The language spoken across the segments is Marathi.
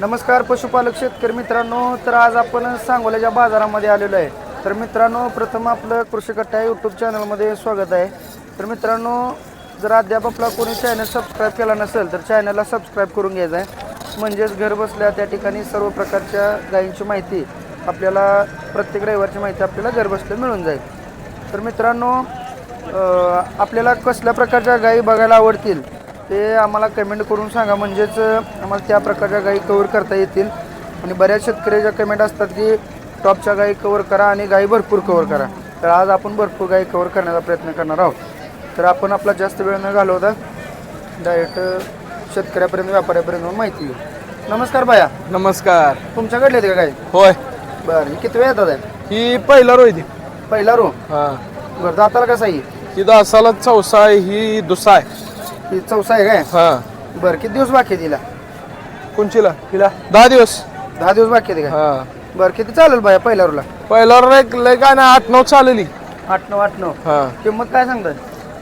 नमस्कार पशुपालक शेतकरी मित्रांनो. तर आज आपण सांगोल्याच्या बाजारामध्ये आलेलो आहे. तर मित्रांनो प्रथम आपलं कृषी कट्टा यूट्यूब चॅनलमध्ये स्वागत आहे. तर मित्रांनो जर अद्याप आपला कोणी चॅनल सबस्क्राईब केला नसेल तर चॅनलला सबस्क्राईब करून घ्यायचं आहे. म्हणजेच घर बसल्या त्या ठिकाणी सर्व प्रकारच्या गायींची माहिती आपल्याला प्रत्येक रविवारची माहिती आपल्याला घर बसल्या मिळून जाईल. तर मित्रांनो आपल्याला कसल्या प्रकारच्या गायी बघायला आवडतील? ते आम्हाला कमेंट करून सांगा. म्हणजेच आम्हाला त्या प्रकारच्या गायी कवर करता येतील. आणि बऱ्याच शेतकऱ्याच्या कमेंट असतात की टॉपच्या गायी कवर करा आणि गायी भरपूर कवर करा. तर आज आपण भरपूर गायी कवर करण्याचा प्रयत्न करणार आहोत. तर आपण आपला जास्त वेळ न घालवता डायरेक्ट शेतकऱ्यापर्यंत व्यापाऱ्यापर्यंत माहिती घेऊ. नमस्कार बाया नमस्कार. तुमच्याकडले आहेत का गाय होय. बरं किती वेळ येतात ही पहिला रोहिती पहिला रो हा. बरं दाताला कसा आहे? ही दासाला चौसा आहे ही दुसा आहे. ही चौसा आहे काय? हा. बरं किती दिवस बाकी आहे तिला? कोणचीला? तिला दहा दिवस. दहा दिवस बाकी आहे काय हा. बरं किती चालेल बाया पहिल्या रोला पहिला रो एक लय काय ना आठ नऊ चालली. आठ नऊ आठ नऊ. हा. किंमत काय सांगतात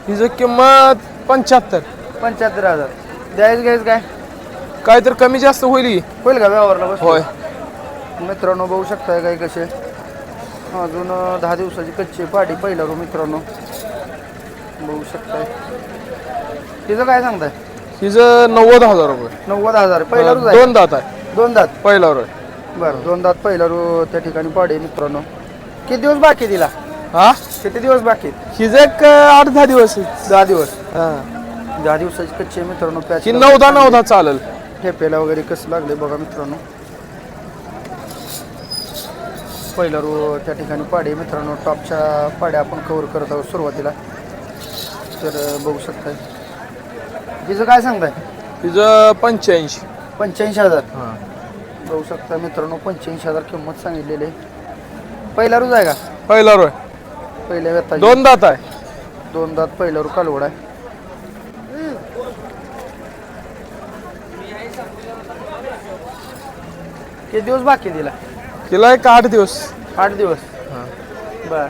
हिची किंमत पंच्याहत्तर. पंच्याहत्तर हजार. द्यायच घ्यायच काय? काय तर कमी जास्त होईल ही. होईल का व्यवहारला बस? होय. मित्रांनो बघू शकताय काय कसे. अजून अं, दहा दिवसाची कच्ची पाडी पहिला रो मित्रांनो. बघू शकताय. तिचं काय सांगताय? हिचं नव्वद हजार रुपये. नव्वद हजार. पहिला रोज आहे? दोन दात आहे. दोन दात? पहिला रो बरं दोन दात पहिला रो त्या ठिकाणी पाडी मित्रांनो. किती दिवस बाकी आहे तिला? हा? किती दिवस बाकी आहेत? हिचं एक आठ दहा दिवस आहे. दहा दिवस. हा. दहा दिवसाची कच्ची आहे मित्रांनो ही नवदा नवदा चालेल. ठेपेला वगैरे कसं लागले बघा मित्रांनो. पहिला रो त्या ठिकाणी पाडे मित्रांनो. टॉपच्या पाड्या आपण कव्हर करत आहोत सुरुवातीला. तर बघू शकताय. तिचं काय सांगताय? हिचं पंच्याऐंशी. पंच्याऐंशी हजार. हा. बघू शकता मित्रांनो पंच्याऐंशी हजार किंमत सांगितलेली आहे. पहिला रोज आहे का? पहिला रो पहिल्या व्यथा दोन दात आहे. दोन दात पहिला रो कालवड आहे. किती दिवस बाकी आहे तिला एक आठ दिवस. आठ दिवस. बर.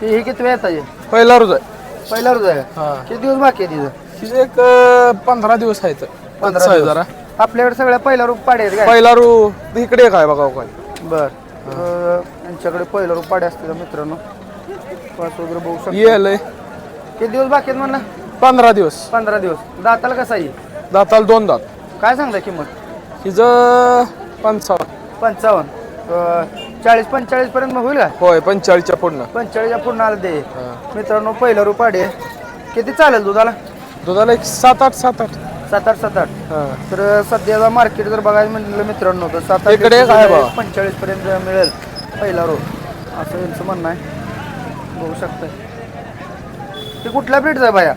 ती ही किती वेळ येतात पहिला रोज आहे. पहिला रोज आहे. हा. किती दिवस बाकी आहे तिथं? तिचे एक अं, पंधरा दिवस आहेत पंधरा आहे दिवस. जरा. आपल्याकडे सगळ्या पहिला रूप पाडे आहेत काय? पहिला रू इकडे काय बघा काय. बर. अं, यांच्याकडे पहिला रूप पाडे असते मित्रांनो. पाच वगैरे बघू शकतो. येलय किती दिवस बाकी आहेत म्हणलं? पंधरा दिवस. पंधरा दिवस. दाताला कसा आहे? दाताला दोन दात. काय सांगता किंमत? हिचं पंचावन्न. पंचावन्न. चाळीस पंचेचाळीस पर्यंत मग होईल का? होय पंचेचाळीसच्या पुढनं. पंचेचाळीसच्या पूर्ण आलं ते. हा. मित्रांनो पहिला रूप पाडे किती चालेल दुधाला? दुधाला एक सात आठ सात आठ. सात आठ सात आठ. हा. तर सध्याचा मार्केट जर बघायला म्हणलं मित्रांनो तर सात आठ इकडे. पंचेचाळीस पर्यंत मिळेल पहिला रो. असं यांचं म्हणणं आहे. बघू शकताय. ते कुठल्या ब्रीडचा आहे बाया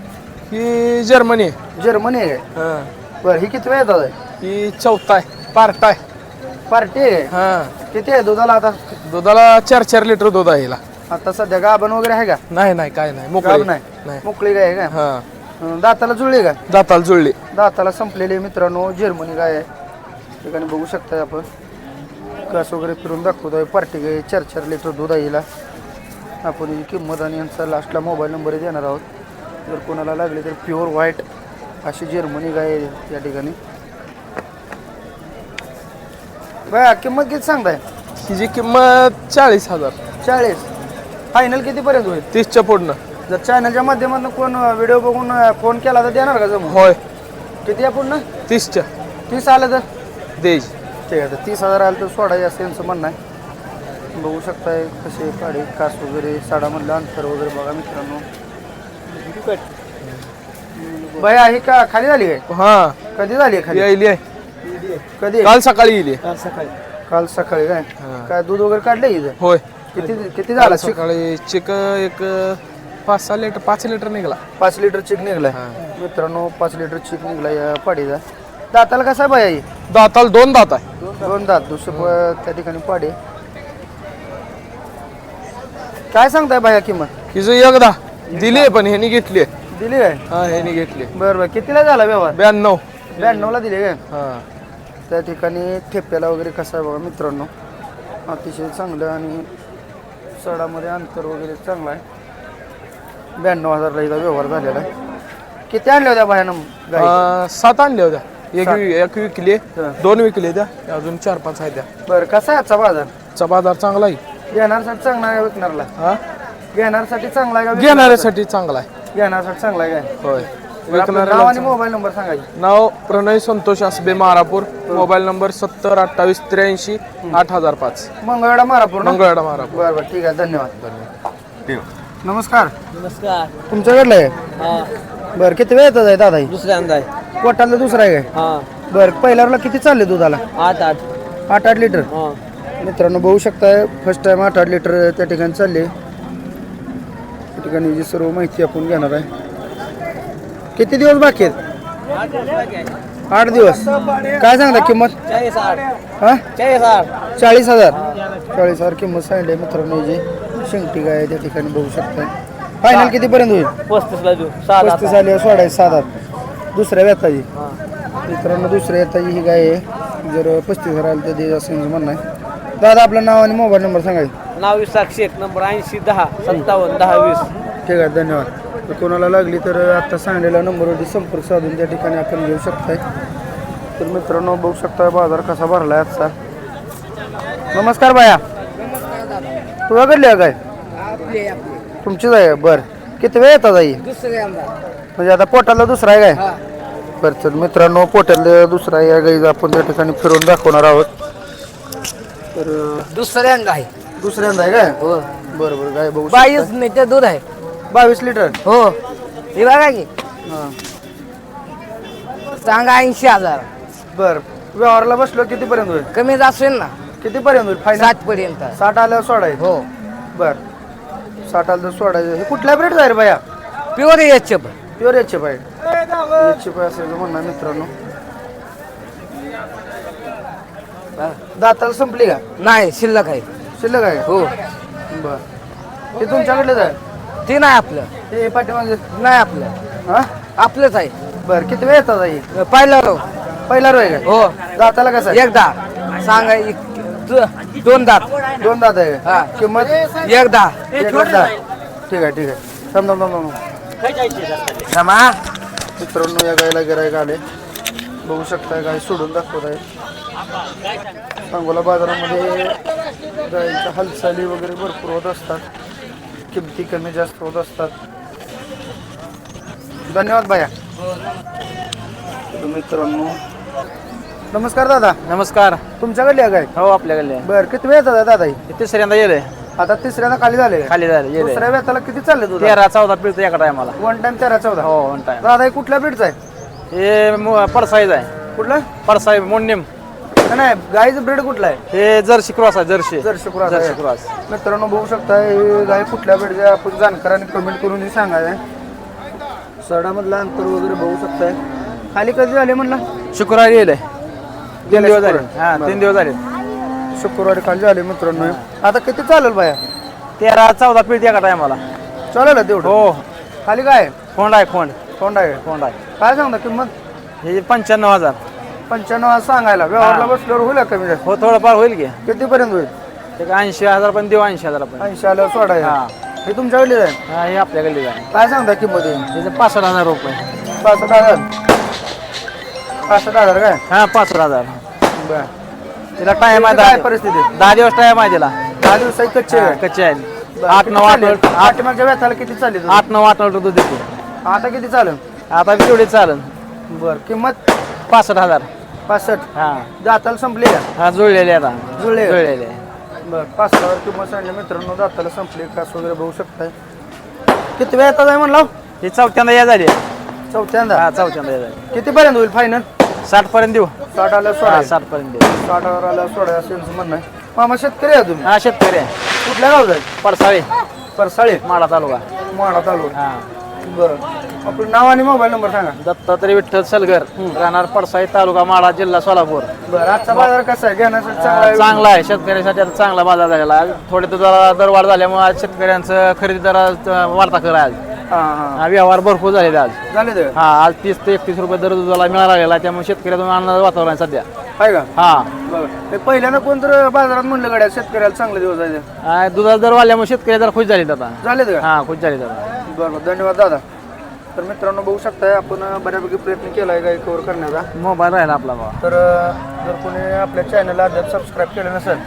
ही जर्मनी. जर्मनी आहे काय? हा. बरं ही किती वेळ येतात ही चौथा आहे पार्ट आहे. पार्टी? आहे हा. किती आहे दुधाला आता? दुधाला चार चार लिटर दूध आहे हिला. आता सध्या गाभण वगैरे आहे का? नाही नाही काय नाही. मोकळी. नाही नाही. मोकळी गाय आहे का? हा. अं, दाताला जुळली का? दाताला जुळली. दाताला संपलेली आहे मित्रांनो जर्मनी गाय आहे. ठिकाणी बघू शकताय आपण. कस वगैरे फिरून दाखवतोय. पार्टी गाय चार चार लिटर दूध आहे हिला. आपण ही किंमत आणि यांचा लास्टला मोबाईल नंबर देणार आहोत. जर कोणाला लागले तर प्युअर व्हाईट अशी जर्मनी गाय आहे या ठिकाणी. बया किंमत किती सांगताय? हिची किंमत चाळीस हजार. चाळीस. फायनल कितीपर्यंत होईल? तीसच्या पुढनं. जर चॅनलच्या माध्यमातून कोण व्हिडिओ बघून फोन केला तर देणार का जमून? होय. किती आहे पूर्ण तीसच्या. तीस आलं तर? द्यायची ठीक आहे तर तीस हजार आलं तर सोडायचं असं यांचं म्हणणं आहे. बघू शकताय कसे पाडे कास वगैरे साडामधलं अंतर वगैरे बघा मित्रांनो. बाय आहे का? खाली झाली काय? हा. कधी झाली आहे खाली? यायली आहे. कधी काल सकाळी येईल काल सकाळी. काय? हा. काय दूध वगैरे काढलं इथं? होय. किती किती काल झाला? चिक सकाळी चिक एक पाच सहा लिटर पाच लिटर निघाला. पाच लिटर चिक निघलाय? हा. मित्रांनो पाच लिटर चिक निघला या पाडीचा दाताला कसा बाय आई? दाताला दोन दात आहे. दोन दात. दुसरं त्या ठिकाणी पाडे. काय सांगताय बाया किंमत? हिचं एकदा. दिली आहे पण ह्यानी घेतली आहे. दिली काय हा ह्यानी घेतली बरं बरं. कितीला झाला व्यवहार? ब्याण्णव. ब्याण्णवला दिली काय? हा. त्या ठिकाणी ठेप्याला वगैरे कसं आहे बघा मित्रांनो? अतिशय चांगलं आणि सडामध्ये अंतर वगैरे चांगलं आहे. ब्याण्णव हजारला इथं व्यवहार झालेला आहे. किती आणल्या होत्या अं, सात आणल्या होत्या. एक वि- एक विकली दोन विकले द्या अजून चार पाच आहे द्या बरं कसा आहे आजचा बाजार? चा बाजार चांगला आहे. घेणारसाठी चांगला आहे का विकणारला? हा? घेणारसाठी चांगला आहे का विकणारला? घेणाऱ्यासाठी चांगला आहे. घेण्यासाठी चांगला आहे काय होय. नाव आणि मोबाईल नंबर सांगायचे नाव प्रणय संतोष आसबे मारापूर. मोबाईल नंबर सत्तर अठ्ठावीस त्र्याऐंशी आठ हजार पाच. मंगळवेढा मारापूर ना? मंगळवाडा मारापूर. बरं बरं ठीक आहे धन्यवाद. नमस्कार. नमस्कार. तुमच्याकडलं आहे? हा. बरं किती वेळ येतात आहे दादा? दुसऱ्यांदा आहे पोटातलं दुसरा आहे काय? हा. बरं पहिल्याला किती चालले दुधाला? आठ आठ. आठ आठ लिटर? हा. मित्रांनो बघू शकताय फर्स्ट टाइम आठ आठ लिटर त्या ठिकाणी चालले त्या ठिकाणी जी सर्व माहिती आपण घेणार आहे. किती दिवस बाकी आहेत? आठ दिवस. काय सांगता किंमत? चाळीस हा हजार. चाळीस हजार किंमत सांगितली मित्रांनो जी शिंगटी गाय आहे त्या ठिकाणी बघू शकताय. फायनल कितीपर्यंत होईल? पस्तीसला देऊ. सात पस्तीस आली सोडायची सात आठ दुसऱ्या व्यथाची. मित्रांनो दुसऱ्या व्यथाची ही गाय आहे. जर पस्तीस हजार आली तर ते असं म्हणणं आहे. दादा आपलं नाव आणि मोबाईल नंबर सांगायचं. नाव विसाख शेख नंबर ऐंशी दहा सत्तावन्न दहा वीस. ठीक आहे धन्यवाद. तर कोणाला लागली तर आता सांगलेल्या नंबरवरती संपर्क साधून त्या ठिकाणी आपण घेऊ शकताय. तर मित्रांनो बघू शकताय बाजार कसा भरलाय आजचा. नमस्कार बाया. तुझ्या कडली आहे काय? तुमचीच आहे? बर. किती वेळ येतात आई? म्हणजे आता पोटाला दुसरा आहे काय? बरं तर मित्रांनो पोटाला दुसरा आहे. गाईज आपण त्या ठिकाणी फिरून दाखवणार आहोत. तर दुसऱ्यांदा आहे. दुसऱ्यांदा आहे काय? हो. बरं बरं गाय बघू बावीस नाही ते दूध आहे. बावीस लिटर? हो. हे बघा की. हां. सांगा ऐंशी हजार. बर. व्यवहारला बसलो किती पर्यंत होईल कमीच असेल ना. किती पर्यंत होईल? फायनल सात पर्यंत साठ आल्यावर सोडायचं. हो. बर. साठ आलं तर सोडायचं. हे कुठल्या ब्रेड रे बाया प्युअर याचे प्युअर एच एफ आहे. एच एफ असेल म्हणणार मित्रांनो. दाताला संपली का? नाही शिल्लक आहे. शिल्लक आहे? हो. बर. हे तुमच्याकडेच आहे? ते नाही आपलं. हे पाठीमागे नाही आपलं. हा? आपलंच आहे. बर किती वेळ येतात आई? पाहिलं राव. पहिला रोय काय हो. दाताला कसं आहे? एकदा. सांगा एक- दो- दोन दात. दोन दात आहे. हा. किंमत? एकदा. एक लाख दहा. ठीक आहे ठीक आहे. थांब थांब थांब मित्रांनो या गायला गिरायक आले बघू शकताय गाय सोडून दाखवत आहे. सांगोला बाजारामध्ये गायीच्या हालचाली वगैरे भरपूर होत असतात. किमती कमी जास्त होत असतात. धन्यवाद तर मित्रांनो. नमस्कार दादा. नमस्कार. तुमच्याकडली आहे गाय हो आपल्याकडे बर किती वेळ दादा ही? तिसऱ्यांदा गेले आता तिसऱ्यांदा खाली झाले? खाली झाले गेले दुसऱ्या वेताला किती चालले तुझा? तेरा चौदा पिळतो एका टायमाला वन टाइम तेरा चौदा. हो वन टाइम दादा हे कुठल्या ब्रीडचा आहे? हे पडसाईज आहे. कुठला? पडसाई मोन्निम नाही गायचं ब्रीड कुठला आहे? हे जर्सी क्रॉस आहे जर्सी. जर्सी क्रॉस जर्सी आहे. क्रॉस. मित्रांनो बघू शकता हे गाय कुठल्या बेडच्या आपण जाणकारांनी कमेंट करून सांगाय सडामधलं अंतर वगैरे बघू शकताय. खाली कधी झाले म्हणला? शुक्रवारी गेले. तीन दिवस झाले. शुक्रवारी. हा. तीन दिवस झाले. शुक्रवारी खाली झाले मित्रांनो. आता किती चालेल बाया तेरा चौदा पिळते एका टायमाला. चालेल ना तेवढं? हो. खाली काय खोंड आहे खोंड. कोंडा आहे. खोंड आहे. काय सांगता किंमत? हे पंच्याण्णव हजार. पंच्याण्णव आज सांगायला. व्यवहारला बसल्यावर होईल का कमी जास्त? हो थोडंफार होईल की. किती पर्यंत होईल? एक ऐंशी हजार पण देऊ ऐंशी हजार पण. ऐंशी आल्यावर सोडा हा. हे तुमच्याकडे आहे? हा हे आपल्याकडे आहे. काय सांगता किंमत येईल त्याचं पासष्ट हजार रुपये. पासष्ट हजार? पासष्ट हजार काय? हा पासष्ट हजार. बर. तिला टाइम आहे काय दहा परिस्थिती आहे? दहा दिवस टाइम आहे तिला. दहा दिवसाची कच्चे हा, आहे. कच्चे आहे. बरं, आठ किती नऊ आठ चालेल? आठ आठ मागच्या व्यथाला किती चालेल? आठ नऊ आठ नऊ दूध देते. आता किती चालेल? आता तेवढी चालेल. बर किंमत? पासष्ट हजार. पासष्ट? हा. दाताला संपली का? हा जुळलेले आता. जुळले? जुळलेले. बर पाच हजार किंमत सांगली मित्रांनो दाताला संपली कास वगैरे बघू शकताय. किती वेळ येतात म्हणलं ही चौथ्यांदा या झाली. चौथ्यांदा? हा चौथ्यांदा या झाली. किती पर्यंत होईल फायनल साठ पर्यंत देऊ. साठ आल्या हा सोळा साठ पर्यंत देऊ. साठ हजार आल्या सोळा असं यांचं म्हणणं आहे. मामा शेतकरी आहे तुम्ही? हा शेतकरी आहे. कुठल्या गावचा आहे? पडसाळी परसाळे. माडा तालुका. माडा तालुका. हा. बरं. आपलं नाव आणि मोबाईल नंबर सांगा. दत्तात्रय विठ्ठल सलगर राहणार पडसाळी तालुका माडा जिल्हा सोलापूर. बरं आजचा बाजार कसा आहे? घेण्यासाठी चांगला आहे? चांगला आहे. शेतकऱ्यांसाठी आता चांगला बाजार झालेला आहे. थोडे दुधाला दरवाढ झाल्यामुळे आज शेतकऱ्यांचं खरेदी दरात वाढता कर आज. हा हा. हा, व्यवहार भरपूर झालेले आज. झाले ते हा आज तीस ते एकतीस रुपये दर दुधाला मिळाला आहे. त्यामुळे शेतकऱ्यातून आनंद वातावरण आहे सध्या. आहे का? हा. बरं हे पहिल्यांदा कोणतं बाजारात म्हणलं गड्या शेतकऱ्याला चांगले दिवस आहे ते. दुधाचा दर वाढल्यामुळे शेतकरी जरा खुश झाले आता. झाले ते का? हा खुश झाले आता. बरं बरं. धन्यवाद दादा. तर मित्रांनो बघू शकताय आपण बऱ्यापैकी प्रयत्न केला आहे गाई कवर करण्याचा. मोबाईल राहिला आपला बघा तर अं, जर कोणी आपल्या चॅनलला अद्याप सबस्क्राईब केलं नसेल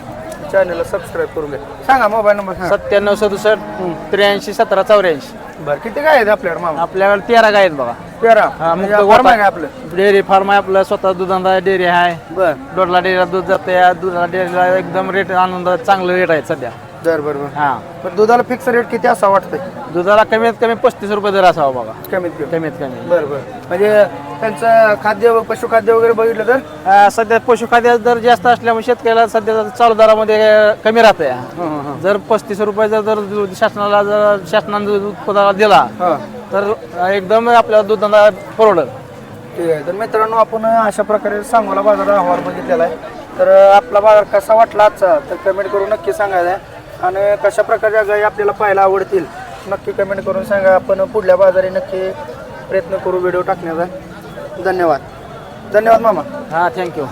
चॅनलला सबस्क्राईब करून घ्या. सांगा मोबाईल नंबर सांगा. सत्त्याण्णव सदुसष्ट त्र्याऐंशी सतरा चौऱ्याऐंशी. बरं किती काय आहेत आपल्याकडे मामा? आपल्याकडे तेरा गाय आहेत बघा. तेरा हा, मुक्त फार्म गोठा. आहे का आपलं? डेअरी फार्म आहे आपलं स्वतः दुधांदा डेअरी आहे. बर. दोडला डेअरीला दूध जाते या दुधाला डेअरीला एकदम रेट आनंद चांगलं रेट आहे सध्या. बर बर बर. हा. पण दुधाला फिक्स रेट किती असा वाटतंय? दुधाला कमीत कमी पस्तीस रुपये दर असावा बघा. कमीत कमी. कमीत कमी. बर बर. म्हणजे त्यांचं खाद्य पशुखाद्य वगैरे बघितलं तर? अं, सध्या पशुखाद्य दर जास्त असल्यामुळे शेतकऱ्याला सध्या चालू दरामध्ये कमी राहते जर पस्तीस रुपयाचा जर दूध शासनाला जर शासनाने दूध उत्पादनाला दिला हा. तर एकदम आपल्या दुधाला परवडत ठीक आहे. तर मित्रांनो आपण अशा प्रकारे सांगोला बाजार अहवाल बघितलेला आहे. तर आपला बाजार कसा वाटला आजचा? तर कमेंट करून नक्की सांगायला आहे आणि कशा प्रकारच्या गायी आपल्याला पाहायला आवडतील? नक्की कमेंट करून सांगा. आपण पुढल्या बाजारी नक्की प्रयत्न करू व्हिडिओ टाकण्याचा. धन्यवाद. धन्यवाद मामा. हां थँक्यू